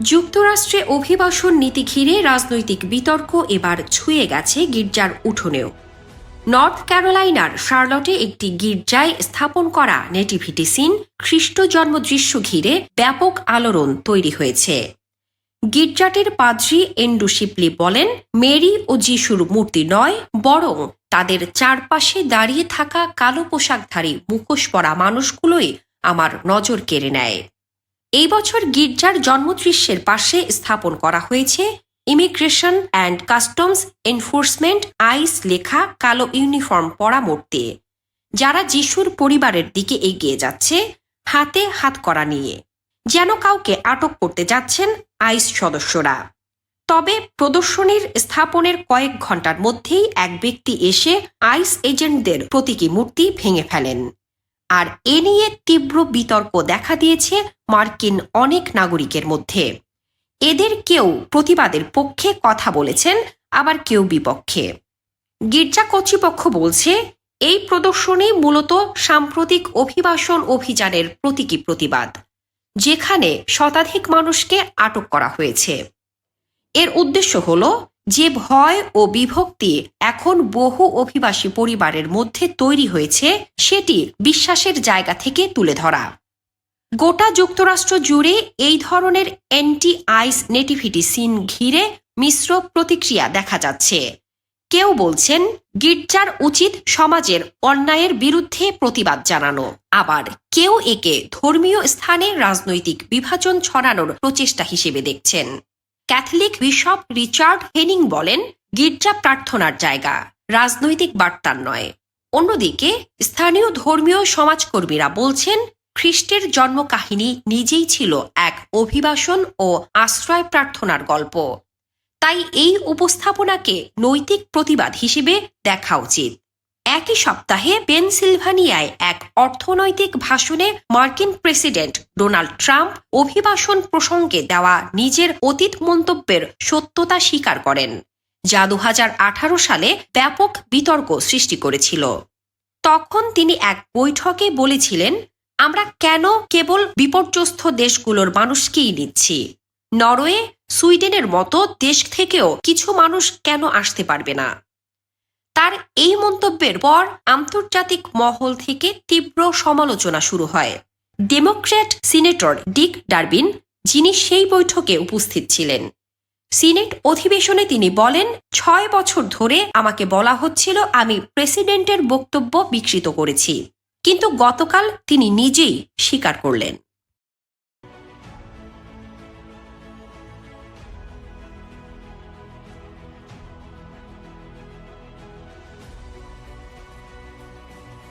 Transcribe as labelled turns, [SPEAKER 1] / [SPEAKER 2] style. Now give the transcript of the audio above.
[SPEAKER 1] যুক্তরাষ্ট্রে অভিবাসন নীতি ঘিরে রাজনৈতিক বিতর্ক এবার ছুঁয়ে গেছে গির্জার উঠোনেও। নর্থ ক্যারোলাইনার শার্লটে একটি গির্জায় স্থাপন করা নেটিভিটি সিন খ্রিস্ট জন্ম দৃশ্য ঘিরে ব্যাপক আলোড়ন তৈরি হয়েছে। গির্জাটির পাদ্রি এন্ডু শিপলি বলেন, মেরি ও যিশুর মূর্তি নয়, বরং তাদের চারপাশে দাঁড়িয়ে থাকা কালো পোশাকধারী মুখোশ পরা মানুষগুলোই আমার নজর কেড়ে নেয়। এই বছর গির্জার জন্মদৃশ্যের পাশে স্থাপন করা হয়েছে immigration and customs enforcement ICE লেখা কালো ইউনিফর্ম পরা মূর্তি। যারা যিশুর পরিবারের দিকে এগিয়ে যাচ্ছে, হাতে হাত করা নিয়ে। যেন কাউকে আটক করতে যাচ্ছেন আইস সদস্যরা। তবে প্রদর্শনীর স্থাপনের কয়েক ঘণ্টার মধ্যেই এক ব্যক্তি এসে আইস এজেন্টদের প্রতীকী মূর্তি ভেঙে ফেলেন। আর এ নিয়ে তীব্র বিতর্ক দেখা দিয়েছে মার্কিন অনেক নাগরিকের মধ্যে। এদের কেউ প্রতিবাদের পক্ষে কথা বলেছেন, আবার কেউ বিপক্ষে। গির্জা কর্তৃপক্ষ বলছে, এই প্রদর্শনী মূলত সাম্প্রতিক অভিবাসন অভিযানের প্রতীকী প্রতিবাদ, যেখানে শতাধিক মানুষকে আটক করা হয়েছে। এর উদ্দেশ্য হল যে ভয় ও বিভক্তি এখন বহু অভিবাসী পরিবারের মধ্যে তৈরি হয়েছে, সেটি বিশ্বাসের জায়গা থেকে তুলে ধরা। গোটা যুক্তরাষ্ট্র জুড়ে এই ধরনের অ্যান্টি আইস নেটিভিটি সিন ঘিরে মিশ্র প্রতিক্রিয়া দেখা যাচ্ছে। কেউ বলছেন, গির্জার উচিত সমাজের অন্যায়ের বিরুদ্ধে প্রতিবাদ জানানো। আবার কেউ একে ধর্মীয় স্থানে রাজনৈতিক বিভাজন ছড়ানোর প্রচেষ্টা হিসেবে দেখছেন। ক্যাথলিক বিশপ রিচার্ড হেনিং বলেন, গির্জা প্রার্থনার জায়গা, রাজনৈতিক বার্তার নয়। অন্যদিকে, স্থানীয় ধর্মীয় সমাজকর্মীরা বলছেন, খ্রিস্টের জন্মকাহিনী নিজেই ছিল এক অভিবাসন ও আশ্রয় প্রার্থনার গল্প। তাই এই উপস্থাপনাকে নৈতিক প্রতিবাদ হিসেবে দেখা উচিত। একই সপ্তাহে পেনসিলভানিয়ায় এক অর্থনৈতিক ভাষণে মার্কিন প্রেসিডেন্ট ডোনাল্ড ট্রাম্প অভিবাসন প্রসঙ্গে দেওয়া নিজের অতীত মন্তব্যের সত্যতা স্বীকার করেন, যা দু হাজার আঠারো সালে ব্যাপক বিতর্ক সৃষ্টি করেছিল। তখন তিনি এক বৈঠকে বলেছিলেন, আমরা কেন কেবল বিপর্যস্ত দেশগুলোর মানুষকেই নিচ্ছি? নরওয়ে, সুইডেনের মতো দেশ থেকেও কিছু মানুষ কেন আসতে পারবে না? তার এই মন্তব্যের পর আন্তর্জাতিক মহল থেকে তীব্র সমালোচনা শুরু হয়। ডেমোক্র্যাট সিনেটর ডিক ডারবিন, যিনি সেই বৈঠকে উপস্থিত ছিলেন। সিনেট অধিবেশনে তিনি বলেন, ছয় বছর ধরে আমাকে বলা হচ্ছিল আমি প্রেসিডেন্টের বক্তব্য বিকৃত করেছি, কিন্তু গতকাল তিনি নিজেই স্বীকার করলেন।